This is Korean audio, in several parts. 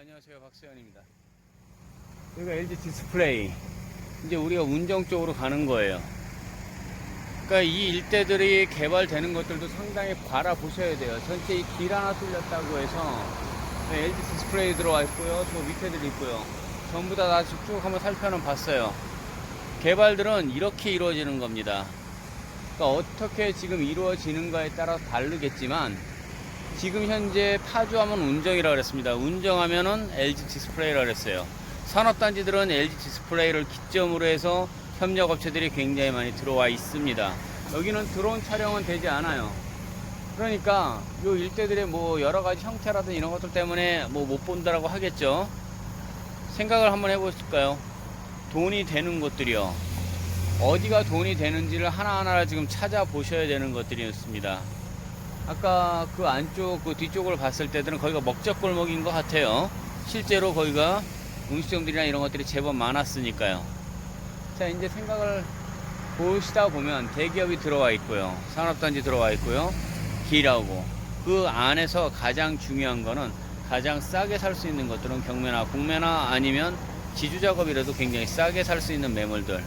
안녕하세요. 박수현입니다. 여기가 LG 디스플레이. 이제 우리가 운정 쪽으로 가는 거예요. 그러니까 이 일대들이 개발되는 것들도 상당히 바라보셔야 돼요. 전체 이 길 하나 뚫렸다고 해서. 네, LG 디스플레이 들어와 있고요. 저 밑에들 있고요. 전부 다다쭉 한번 살펴는 봤어요. 개발들은 이렇게 이루어지는 겁니다. 그러니까 어떻게 지금 이루어지는가에 따라서 다르겠지만 지금 현재 파주하면 운정이라고 그랬습니다. 운정하면은 LG 디스플레이라고 그랬어요. 산업단지들은 LG 디스플레이를 기점으로 해서 협력업체들이 굉장히 많이 들어와 있습니다. 여기는 드론 촬영은 되지 않아요. 그러니까 요 일대들의 뭐 여러 가지 형태라든 이런 것들 때문에 뭐 못 본다라고 하겠죠. 생각을 한번 해보실까요? 돈이 되는 것들이요. 어디가 돈이 되는지를 하나하나 지금 찾아보셔야 되는 것들이었습니다. 아까 그 안쪽 그 뒤쪽을 봤을 때들은 거기가 먹적 골목인 것 같아요. 실제로 거기가 음식점들이나 이런 것들이 제법 많았으니까요. 자 이제 생각을 보시다 보면 대기업이 들어와 있고요. 산업단지 들어와 있고요. 길하고 그 안에서 가장 중요한 거는 가장 싸게 살 수 있는 것들은 경매나 공매나 아니면 지주 작업이라도 굉장히 싸게 살 수 있는 매물들.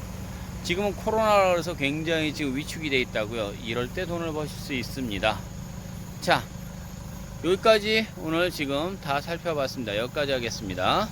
지금은 코로나라서 굉장히 지금 위축이 돼 있다고요. 이럴 때 돈을 버실 수 있습니다. 자, 여기까지 오늘 지금 다 살펴봤습니다. 여기까지 하겠습니다.